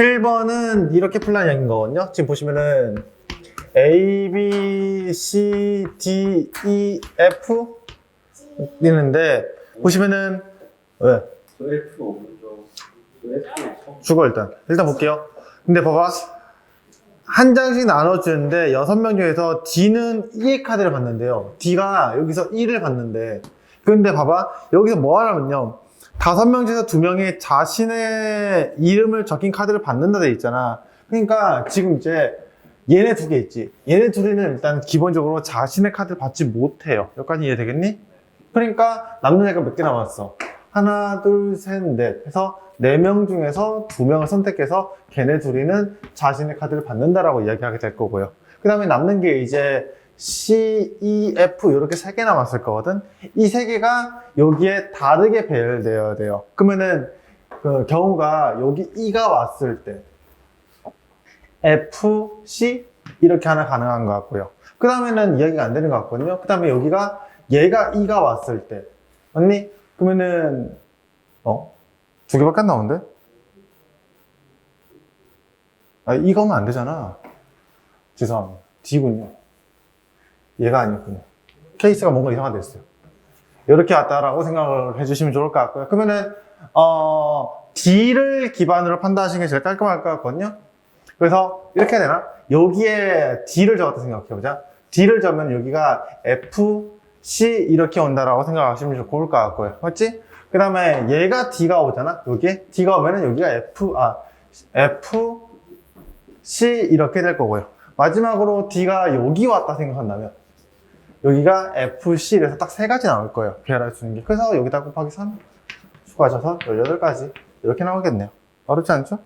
7번은 이렇게 얘기인 거거든요. 지금 보시면은 A, B, C, D, E, F 있는데 보시면은 왜? 저. 죽어 일단. 일단 볼게요. 근데 봐봐. 한 장씩 나눠주는데 여섯 명 중에서 D는 E의 카드를 받는데요. D가 여기서 E를 받는데. 근데 봐봐. 여기서 뭐 하냐면요. 다섯 명 중에서 두 명이 자신의 이름을 적힌 카드를 받는다 돼 있잖아. 그러니까 지금 이제 얘네 두 개 있지. 얘네 둘이는 일단 기본적으로 자신의 카드를 받지 못해요. 여기까지 이해되겠니? 그러니까 남는 애가 몇 개 남았어? 하나, 둘, 셋, 넷 해서 네 명 중에서 두 명을 선택해서 걔네 둘이는 자신의 카드를 받는다라고 이야기하게 될 거고요. 그 다음에 남는 게 이제 C, E, F 이렇게 세 개 남았을 거거든. 이 세 개가 여기에 다르게 배열되어야 돼요. 그러면은 그 경우가 여기 E가 왔을 때 F, C 이렇게 하나 가능한 것 같고요. 그 다음에는 이야기가 안 되는 것 같거든요. 그 다음에 여기가 얘가 E가 왔을 때 언니 그러면은 어? 두 개밖에 안 나오는데? 아 이거면 안 되잖아. 죄송합니다. D군요. 얘가 아니었군요. 케이스가 뭔가 이상하게 됐어요. 이렇게 왔다라고 생각을 해주시면 좋을 것 같고요. 그러면은 어, D를 기반으로 판단하시는 게 제일 깔끔할 것 같거든요. 그래서 이렇게 해야 되나? 여기에 D를 적었다 생각해보자. D를 적으면 여기가 F, C 이렇게 온다라고 생각하시면 좋을 것 같고요. 맞지? 그 다음에 얘가 D가 오잖아? 여기에 D가 오면은 여기가 F, 아, F, C 이렇게 될 거고요. 마지막으로 D가 여기 왔다 생각한다면 여기가 F, C 이래서 딱 세 가지 나올 거예요. 배열할 수 있는 게. 그래서 여기다 곱하기 3 추가하셔서 18가지 이렇게 나오겠네요. 어렵지 않죠?